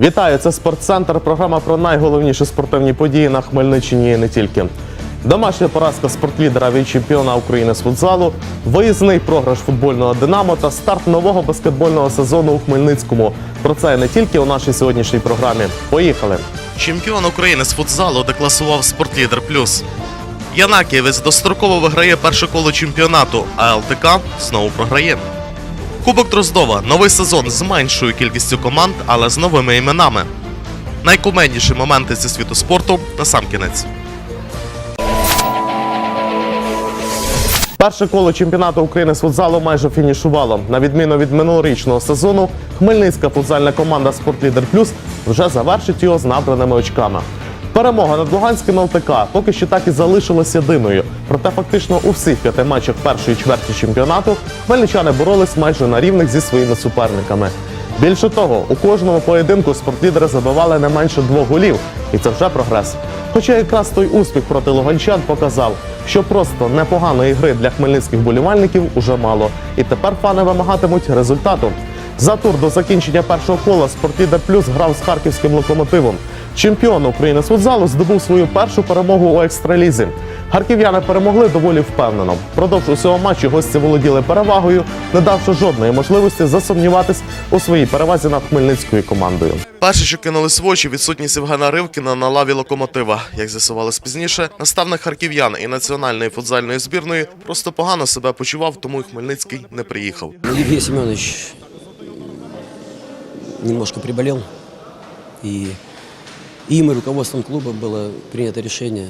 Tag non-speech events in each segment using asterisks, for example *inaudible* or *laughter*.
Вітаю, це спортцентр. Програма про найголовніші спортивні події на Хмельниччині і не тільки. Домашня поразка спортлідера від чемпіона України з футзалу, виїзний програш футбольного Динамо та старт нового баскетбольного сезону у Хмельницькому. Про це не тільки у нашій сьогоднішній програмі. Поїхали! Чемпіон України з футзалу декласував спортлідер плюс. Янакієвець достроково виграє перше коло чемпіонату, а ЛТК знову програє. Кубок Дроздова новий сезон з меншою кількістю команд, але з новими іменами. Найкумедніші моменти зі світу спорту на сам кінець. Перше коло чемпіонату України з футзалу майже фінішувало. На відміну від минулорічного сезону, хмельницька футзальна команда Спортлідер Плюс вже завершить його з набраними очками. Перемога над Луганським ЛТК поки що так і залишилась єдиною. Проте фактично у всіх п'яти матчах першої чверті чемпіонату хмельничани боролись майже на рівних зі своїми суперниками. Більше того, у кожному поєдинку спортлідери забивали не менше двох голів, і це вже прогрес. Хоча якраз той успіх проти луганчан показав, що просто непоганої гри для хмельницьких болівальників уже мало, і тепер фани вимагатимуть результату. За тур до закінчення першого кола спортлідер плюс грав з харківським локомотивом. Чемпіон України з футзалу здобув свою першу перемогу у екстралізі. Харків'яни перемогли доволі впевнено. Продовж усього матчу гості володіли перевагою, не давши жодної можливості засумніватись у своїй перевазі над хмельницькою командою. Перше, що кинулись в очі, відсутність Євгена Ривкіна на лаві локомотива. Як з'ясувалось пізніше, наставник харків'ян і національної футзальної збірної просто погано себе почував, тому й Хмельницький не приїхав. Евгений Семенович немножко приболел. И им и руководством клуба было принято решение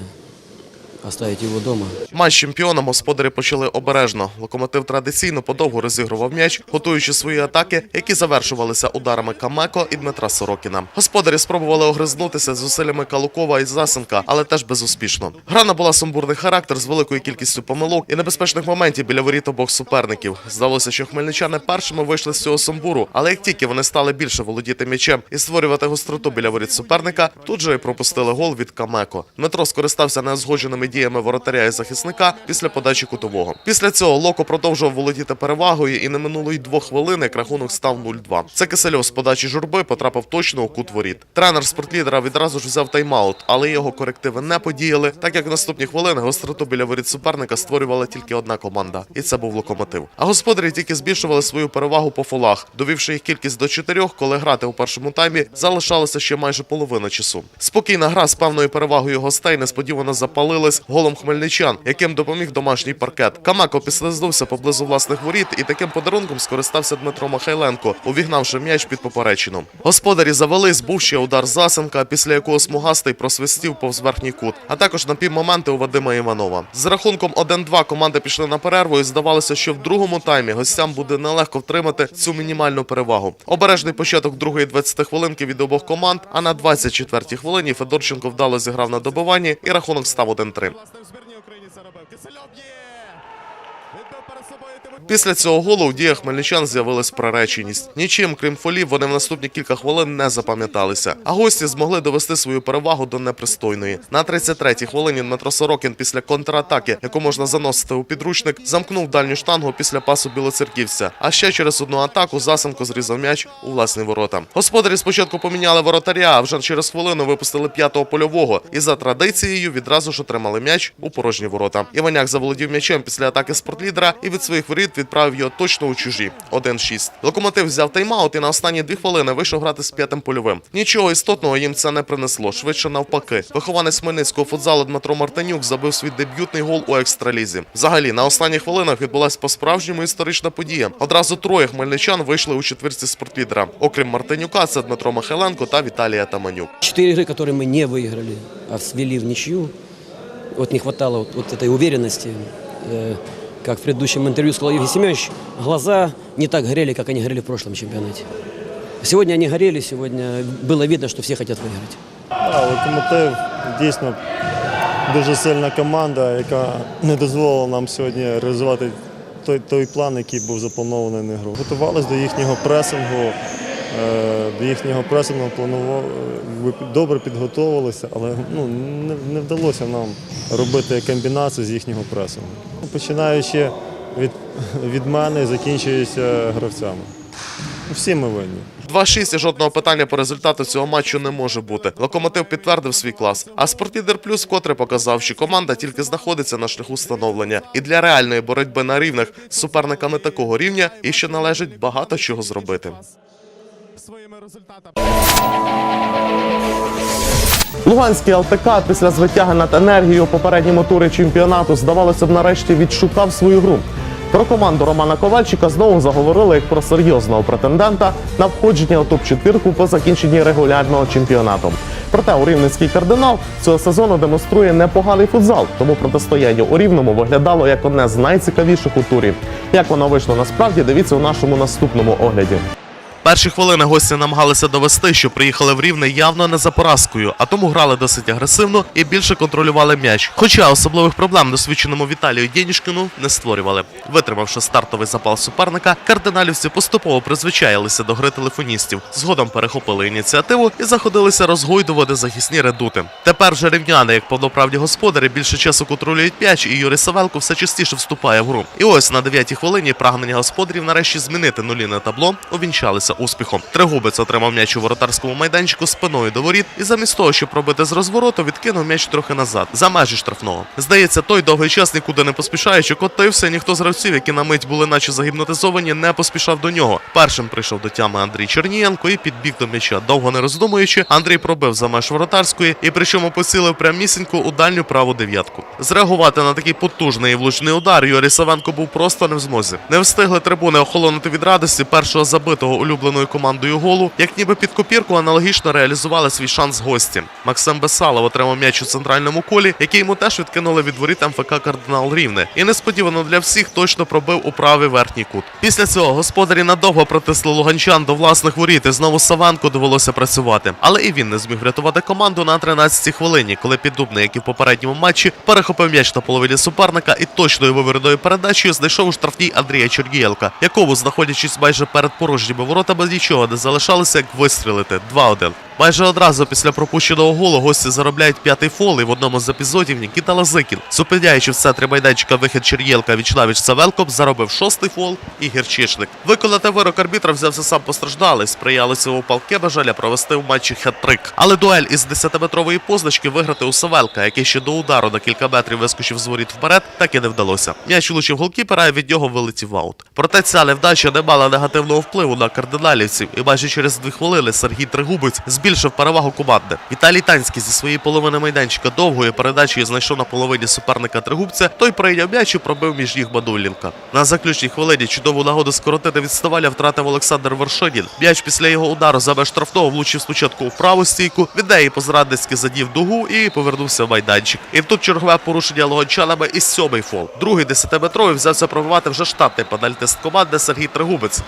оставить его дома. Матч з чемпіоном господарі почали обережно. Локомотив традиційно подовго розігрував м'яч, готуючи свої атаки, які завершувалися ударами Камеко і Дмитра Сорокіна. Господарі спробували огризнутися з зусиллями Калукова і Засенка, але теж безуспішно. Гра набула сумбурний характер з великою кількістю помилок і небезпечних моментів біля воріт обох суперників. Здалося, що хмельничани першими вийшли з цього сумбуру, але як тільки вони стали більше володіти м'ячем і створювати гостроту біля воріт суперника, тут же і пропустили гол від Камеко. Дмитро скористався діями воротаря і захисника після подачі кутового. Після цього Локо продовжував володіти перевагою, і не минуло й двох хвилин, як рахунок став 0-2. Це Кисельов з подачі журби потрапив точно у кут воріт. Тренер спортлідера відразу ж взяв тайм-аут, але його корективи не подіяли, так як в наступні хвилини гостроту біля воріт суперника створювала тільки одна команда, і це був локомотив. А господарі тільки збільшували свою перевагу по фолах, довівши їх кількість до чотирьох, коли грати у першому таймі залишалося ще майже половина часу. Спокійна гра з певною перевагою гостей несподівано запалилась голом хмельничан, яким допоміг домашній паркет. Камако підслизнувся поблизу власних воріт, і таким подарунком скористався Дмитро Михайленко, увігнавши м'яч під поперечину. Господарі завелись, був ще удар Засенка, після якого смугастий просвистів повз верхній кут, а також на півмоменти у Вадима Іванова. З рахунком 1-2 команди пішли на перерву, і здавалося, що в другому таймі гостям буде нелегко втримати цю мінімальну перевагу. Обережний початок другої 20 хвилинки від обох команд. А на 24-й хвилині Федорченко вдало зіграв на добиванні, і рахунок став 1-3. Власне, в збірній України це робив. Кисельов є! Відбив перед собою Тимофій. Після цього голу у діях хмельничан з'явилась прореченість. Нічим, крім фолів, вони в наступні кілька хвилин не запам'яталися. А гості змогли довести свою перевагу до непристойної. На 33-й хвилині Дмитро Сорокін після контратаки, яку можна заносити у підручник, замкнув дальню штангу після пасу білоцерківця. А ще через одну атаку Засенко зрізав м'яч у власні ворота. Господарі спочатку поміняли воротаря, а вже через хвилину випустили п'ятого польового і за традицією відразу ж отримали м'яч у порожні ворота. Іваняк заволодів м'ячем після атаки спортлідера і від своїх воріт відправив його точно у чужі. 1-6. Локомотив взяв тайм-аут і на останні дві хвилини вийшов грати з п'ятим польовим. Нічого істотного їм це не принесло. Швидше навпаки. Вихованець Хмельницького футзалу Дмитро Мартинюк забив свій дебютний гол у екстралізі. Взагалі, на останніх хвилинах відбулася по-справжньому історична подія. Одразу троє хмельничан вийшли у четвірці спортлідера. Окрім Мартинюка, це Дмитро Михайленко та Віталія Таманюк. Четыре игры, которые мы не выиграли, а свели в ничью. Вот не хватало вот, вот этой уверенности. Э, как в предыдущем интервью сказал Евгений Семенович, глаза не так горели, как они горели в прошлом чемпионате. Сегодня они горели, сегодня было видно, что все хотят выиграть. Да, локомотив дійсно дуже сильна команда, яка не дозволила нам сьогодні реалізувати той, той план, який був запланований на гру. Готувалися до їхнього пресингу, е, до їхнього пресингу планували, добре підготовилися, але ну, не, не вдалося нам робити комбінацію з їхнього пресингу. Починаючи від, від мене закінчуючи гравцями. Всі ми винні. 2-6 і жодного питання по результату цього матчу не може бути. Локомотив підтвердив свій клас. А Спортлідер Плюс вкотре показав, що команда тільки знаходиться на шляху становлення. І для реальної боротьби на рівних з суперниками такого рівня і ще належить багато чого зробити. Своїми результатами. Луганський ЛТК після звитяги над енергією попередньому турі чемпіонату здавалося б нарешті відшукав свою гру. Про команду Романа Ковальчика знову заговорили як про серйозного претендента на входження у топ-4 по закінченні регулярного чемпіонату. Проте у рівненський кардинал цього сезону демонструє непоганий футзал, тому протистояння у рівному виглядало як одне з найцікавіших у турі. Як воно вийшло насправді, дивіться у нашому наступному огляді. Перші хвилини гості намагалися довести, що приїхали в Рівне явно не за поразкою, а тому грали досить агресивно і більше контролювали м'яч. Хоча особливих проблем досвідченому Віталію Дєнішкіну не створювали. Витримавши стартовий запал суперника, кардиналівці поступово призвичаїлися до гри телефоністів. Згодом перехопили ініціативу і заходилися розгойдувати захисні редути. Тепер же рівняни, як повноправні господарі, більше часу контролюють м'яч, і Юрій Савелко все частіше вступає в гру. І ось на дев'ятій хвилині прагнення господарів нарешті змінити нулі на табло увінчалися успіхом. Тригубець отримав м'яч у воротарському майданчику спиною до воріт і замість того, щоб пробити з розвороту, відкинув м'яч трохи назад, за межі штрафного. Здається, той довгий час нікуди не поспішаючи котився. Ніхто з гравців, які на мить були наче загіпнотизовані, не поспішав до нього. Першим прийшов до тями Андрій Чернієнко і підбіг до м'яча. Довго не роздумуючи, Андрій пробив за меж воротарської і причому поцілив прямісінько у дальню праву дев'ятку. Зреагувати на такий потужний і влучний удар Юрій Савенко був просто не в змозі. Не встигли трибуни охолонути від радості першого забитого улюбленою командою голу, як ніби під копірку аналогічно реалізували свій шанс гості. Максим Бесалов отримав м'яч у центральному колі, який йому теж відкинули від воріт МФК Кардинал Рівне. І несподівано для всіх точно пробив у правий верхній кут. Після цього господарі надовго протисли луганчан до власних воріт, і знову Саванку довелося працювати. Але і він не зміг врятувати команду на 13-й хвилині, коли піддубний, як і в попередньому матчі, перехопив м'яч на половині суперника і точною вивіреною передачею знайшов у штрафній Андрія Чергієлка, якому, знаходячись майже перед порожніми воротами, нічого не залишалося, як вистрілити 2-1. Майже одразу після пропущеного голу гості заробляють п'ятий фол, і в одному з епізодів Нікіта Лазикін, зупиняючи в центрі майданчика вихід Чер'єлка Вічнавіч Савелком, заробив шостий фол і гірчишник. Виконати вирок арбітра взявся сам постраждалий, сприяло цьому палке бажання провести в матчі хет-трик. Але дуель із 10-метрової позначки виграти у Савелка, який ще до удару на кілька метрів вискочив з воріт вперед, так і не вдалося. М'яч влучив голкіпера, і від нього вилетів аут. Проте ця невдача не мала негативного впливу на кардиналівців, і майже через дві хвилини Сергій Тригубець збільшив перевагу команди. Віталій Танський зі своєї половини майданчика довгою передачею знайшов на половині суперника Тригубця. Той прийняв м'яч і пробив між ніг Мадулінка. На заключній хвилині чудову нагоду скоротити відставання втратив Олександр Вершинін. М'яч після його удару за штрафного влучив спочатку у праву стійку, від неї позрадницьки задів дугу і повернувся в майданчик. І тут чергове порушення логончанами і сьомий фол. Другий десятиметровий взявся пробивати вже штатний пенальтист команди Сергій Тригубець.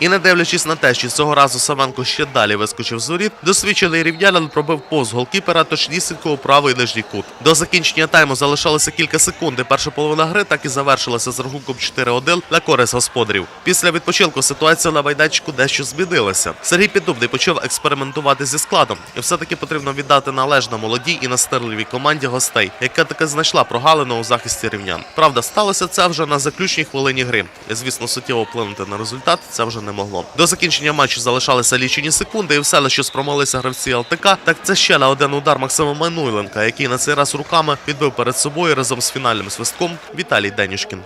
І не дивлячись на те, що цього разу Савенко ще далі вискочив з воріт, досвідчений рівнянин пробив повз голкіпера точнісінько у правий нижній кут. До закінчення тайму залишалося кілька секунд. Перша половина гри так і завершилася з рахунком 4-1 на користь господарів. Після відпочинку ситуація на майданчику дещо змінилася. Сергій Піддубний почав експериментувати зі складом, і все-таки потрібно віддати належне молодій і настирливій команді гостей, яка таки знайшла прогалину у захисті рівнян. Правда, сталося це вже на заключній хвилині гри. І, звісно, суттєво вплинути на результат це вже не могло. До закінчення матчу залишалися лічені секунди, і все, на що спромоглися гравці ЛТК, так це ще на один удар Максима Мануйленка, який на цей раз руками відбив перед собою разом з фінальним свистком Віталій Денішкін.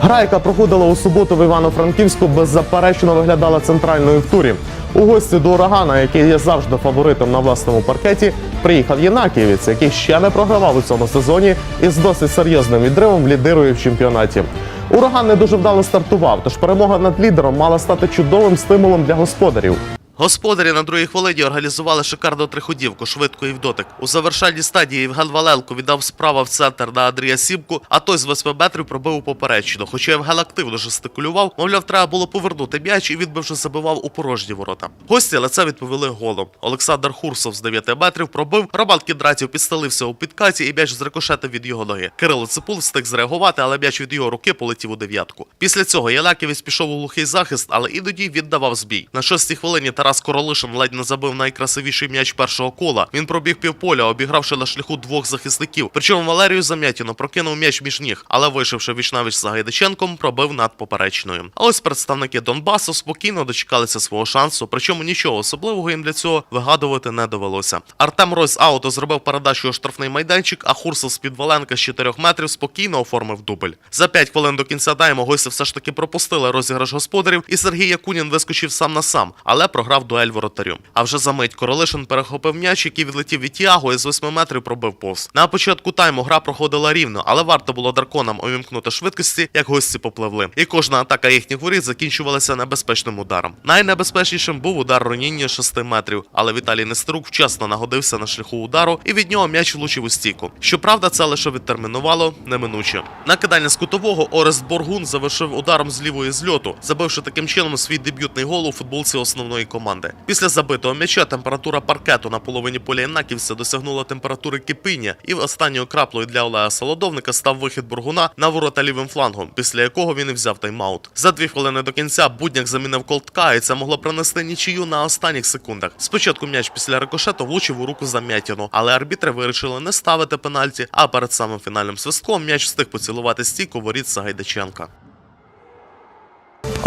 Гра, яка проходила у суботу в Івано-Франківську, беззаперечно виглядала центральною в турі. У гості до урагана, який є завжди фаворитом на власному паркеті, приїхав Єнакієвець, який ще не програвав у цьому сезоні і з досить серйозним відривом лідирує в чемпіонаті. Ураган не дуже вдало стартував, тож перемога над лідером мала стати чудовим стимулом для господарів. Господарі на другій хвилині організували шикарну триходівку, швидко і в дотик. У завершальній стадії Євген Валелко віддав справа в центр на Андрія Сімку, а той з 8 метрів пробив у поперечину. Хоча Євген активно жестикулював, мовляв, треба було повернути м'яч і відбивши забивав у порожні ворота. Гості але це відповіли голом. Олександр Хурсов з 9 метрів пробив, Роман Кіндратів підстелився у підкаті і м'яч зрикошетив від його ноги. Кирило Ципул встиг зреагувати, але м'яч від його руки полетів у дев'ятку. Після цього Єлаківець пішов у глухий захист, але іноді віддавав збій. На шостій хвилині Тарас Королишин ледь не забив найкрасивіший м'яч першого кола. Він пробіг півполя, обігравши на шляху двох захисників. Причому Валерію Замятіно прокинув м'яч між ніг, але вийшовши вічнавіч за Гайдаченком, пробив над поперечною. А ось представники Донбасу спокійно дочекалися свого шансу, причому нічого особливого їм для цього вигадувати не довелося. Артем Ройс ауто зробив передачу у штрафний майданчик, а Хурсов з Підваленка з 4 метрів спокійно оформив дубль. За 5 хвилин до кінця тайму гості все ж таки пропустили розіграш господарів, і Сергій Якунін вискочив сам на сам, але програв дуель воротарю. А вже за мить Королишин перехопив м'яч, який відлетів від Тіаго і з 8 метрів пробив повз. На початку тайму гра проходила рівно, але варто було драконам увімкнути швидкості, як гості попливли. І кожна атака їхніх воріт закінчувалася небезпечним ударом. Найнебезпечнішим був удар Роніння 6 метрів, але Віталій Нестерук вчасно нагодився на шляху удару, і від нього м'яч влучив у стійку. Щоправда, це лише відтермінувало неминуче. Накидання з кутового Орест Боргун завершив ударом з лівої зльоту, забивши таким чином свій дебютний гол у футболці основної команди. Після забитого м'яча температура паркету на половині поля Інаківця досягнула температури кипіння, і останньою краплею для Олега Солодовника став вихід Боргуна на ворота лівим флангом, після якого він і взяв тайм-аут. За дві хвилини до кінця Будняк замінив колтка, і це могло принести нічию на останніх секундах. Спочатку м'яч після рикошету влучив у руку Замятіну, але арбітри вирішили не ставити пенальті, а перед самим фінальним свистком м'яч встиг поцілувати стійку воріт Сагайдаченка.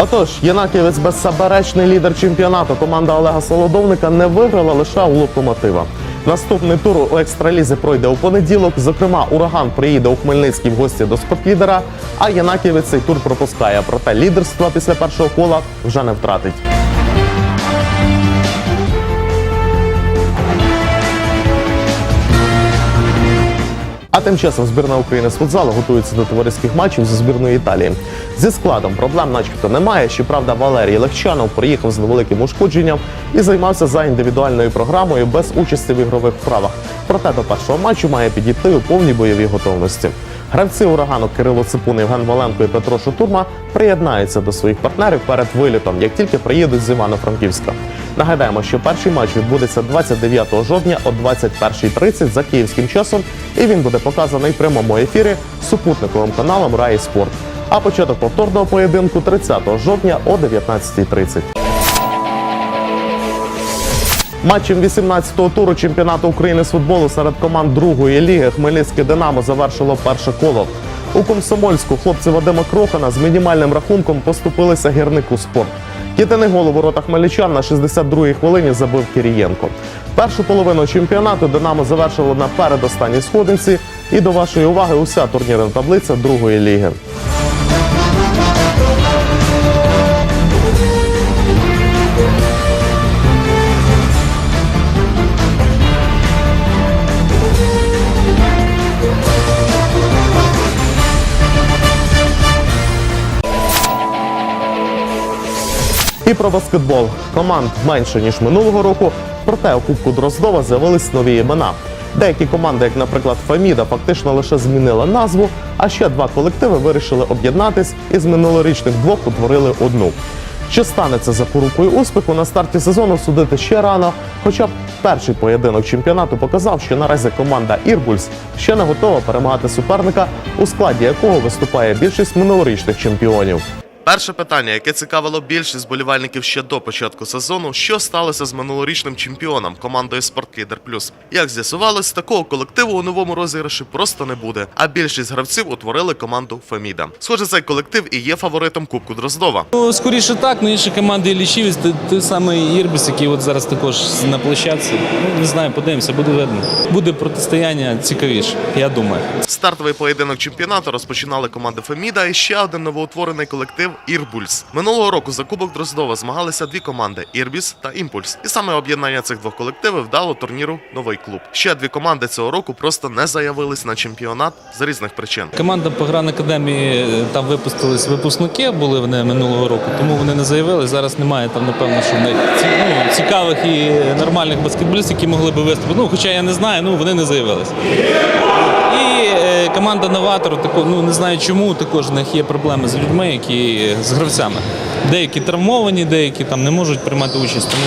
Отож, Єнаківець беззаперечний лідер чемпіонату. Команда Олега Солодовника не виграла лише у локомотива. Наступний тур у екстралізі пройде у понеділок. Зокрема, ураган приїде у Хмельницький в гості до спортлідера. А Янаківець цей тур пропускає. Проте лідерство після першого кола вже не втратить. Тим часом збірна України з футзалу готується до товариських матчів зі збірною Італії. Зі складом проблем, начебто, немає. Щоправда, Валерій Легчанов приїхав з невеликим ушкодженням і займався за індивідуальною програмою без участі в ігрових вправах. Проте до першого матчу має підійти у повній бойовій готовності. Гравці урагану Кирило Ципун, Євген Валенко і Петро Шутурма приєднаються до своїх партнерів перед вилітом, як тільки приїдуть з Івано-Франківська. Нагадаємо, що перший матч відбудеться 29 жовтня о 21.30 за київським часом, і він буде показаний в прямому ефірі супутниковим каналом Раї Спорт. А початок повторного поєдинку 30 жовтня о 19.30. Матчем 18-го туру чемпіонату України з футболу серед команд другої ліги Хмельницьке Динамо завершило перше коло. У Комсомольську хлопці Вадима Крохана з мінімальним рахунком поступилися гірнику спорт. Єдиний гол у воротах хмельничан на 62-й хвилині забив Кирієнко. Першу половину чемпіонату Динамо завершило на передостанній сходинці. І до вашої уваги уся турнірна таблиця другої ліги. Про баскетбол команд менше ніж минулого року. Проте у Кубку Дроздова з'явились нові імена. Деякі команди, як, наприклад, Феміда, фактично лише змінили назву, а ще два колективи вирішили об'єднатись і з минулорічних двох утворили одну. Чи стане це запорукою успіху на старті сезону судити ще рано? Хоча б перший поєдинок чемпіонату показав, що наразі команда Ірбульс ще не готова перемагати суперника, у складі якого виступає більшість минулорічних чемпіонів. Перше питання, яке цікавило більшість болівальників ще до початку сезону, що сталося з минулорічним чемпіоном командою Спортлідер Плюс. Як з'ясувалось, такого колективу у новому розіграші просто не буде. А більшість гравців утворили команду Феміда. Схоже, цей колектив і є фаворитом Кубку Дроздова. Ну, скоріше так, ну інші команди лічівець, той, той самий Ірбіс, який от зараз також на площадці. Ну, не знаю, подивимося, буде видно. Буде протистояння цікавіше, я думаю. Стартовий поєдинок чемпіонату розпочинали команди Феміда і ще один новоутворений колектив Ірбульс. Минулого року за Кубок Дроздова змагалися дві команди Ірбіс та Імпульс. І саме об'єднання цих двох колективів дало турніру новий клуб. Ще дві команди цього року просто не заявились на чемпіонат з різних причин. Команда по Гран Академії е, там випустились випускники, були вони минулого року, тому вони не заявили. Зараз немає там, напевно, що ці- ну, цікавих і нормальних баскетболістів, які могли би виступити. Ну, хоча я не знаю, ну вони не заявились. Команда новатор, тако, ну не знаю чому, також в них є проблеми з людьми, які з гравцями. Деякі травмовані, деякі там не можуть приймати участь. Тому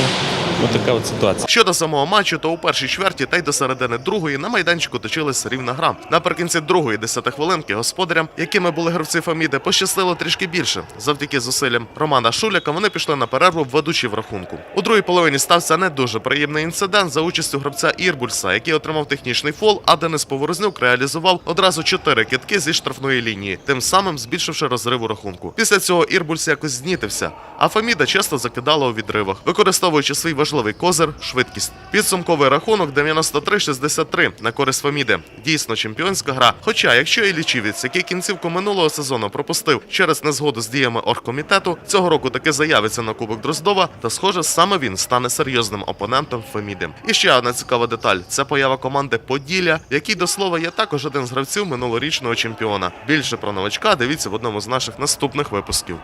Ось така от ситуація. Щодо самого матчу, то у першій чверті та й до середини другої на майданчику точилась рівна гра. Наприкінці другої десяти хвилинки господарям, якими були гравці Фаміди, пощастило трішки більше. Завдяки зусиллям Романа Шуляка вони пішли на перерву ведучі в рахунку. У другій половині стався не дуже приємний інцидент за участю гравця Ірбульса, який отримав технічний фол, а Денис Поворознюк реалізував одразу чотири китки зі штрафної лінії, тим самим збільшивши розрив у рахунку. Після цього Ірбульс якось знітився, а Фаміда часто закидала у відривах, використовуючи свій важливий козир швидкість. Підсумковий рахунок 93-63 на користь Фаміди. Дійсно чемпіонська гра. Хоча, якщо і лічівець, який кінцівку минулого сезону пропустив через незгоду з діями оргкомітету, цього року таки заявиться на Кубок Дроздова, та схоже, саме він стане серйозним опонентом Феміди. І ще одна цікава деталь: це поява команди Поділля, в якій до слова є також один з гравців минулорічного чемпіона. Більше про новачка дивіться в одному з наших наступних випусків.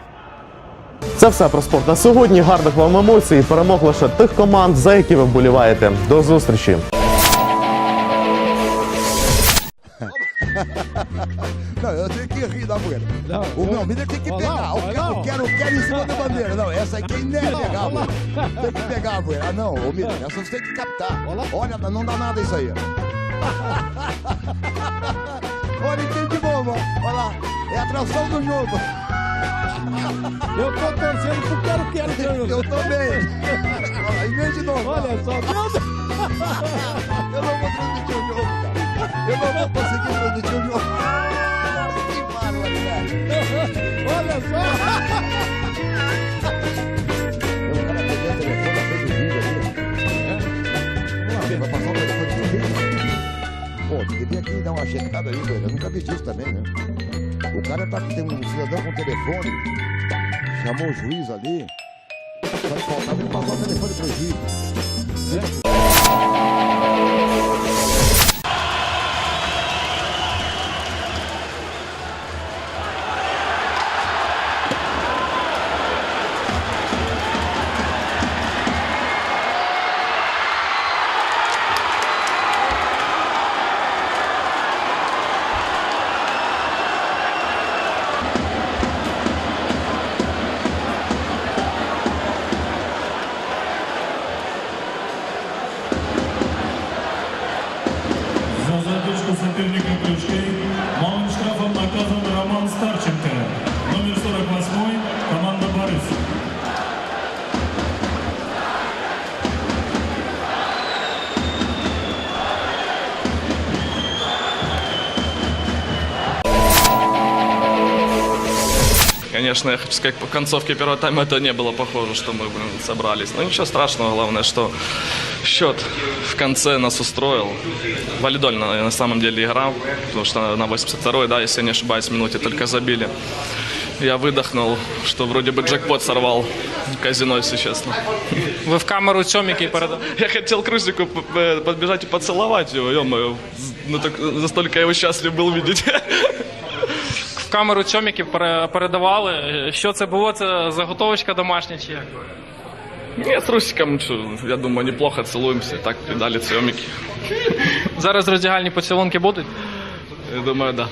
Це все про спорт на сьогодні. Гарних вам емоцій. і Перемог лише тих команд, за які ви вболіваєте. До зустрічі. Não, eu tenho que rir da bandeira. o meu Almeida tem que pegar. Eu quero, eu quero, eu quero em cima da bandeira. Não, essa aqui nem é pegar a bandeira. Tem que pegar a bandeira. Ah, não, Almeida, essa você tem que captar. Olha, não dá nada isso aí. Olha, tem de novo. Olha lá, é a atração do jogo. Eu tô torcendo pro quero quero. Eu também. Olha lá, em vez de novo. Olha só. Eu não vou transmitir o jogo, cara. Eu não vou conseguir transmitir o jogo. Que barbaridade. Olha só. O cara pegou o telefone, fez o vídeo ali. Vamos lá, vai passar o telefone do vídeo. Pô, tem vir aqui dar uma checada aí, velho. Eu nunca vi disso também, né? O cara tá, tem um cidadão com telefone, chamou o juiz ali. Só faltava ele passar o telefone pro juiz. За Конечно, я хочу сказать, по концовке первого тайма это не было похоже, что мы блин, собрались. Но ничего страшного, главное, что счет в конце нас устроил. Валидольно на самом деле играл, потому что на 82-й, да, если я не ошибаюсь, минуте только забили. Я выдохнул, что вроде бы джекпот сорвал казино, если честно. Ви в камеру цьоміки передали. *laughs* Я хотел Крузику подбежать и поцеловать его, ё-моё. Ну так настолько я его счастлив был видеть. *laughs* Камеру цьоміків передавали. Що це було? Це заготовочка домашня чи як? Ні, з Русиком, я думаю, неплохо цілуємося. Так, і далі цьоміки. Зараз роздягальні поцілунки будуть? Я думаю, да.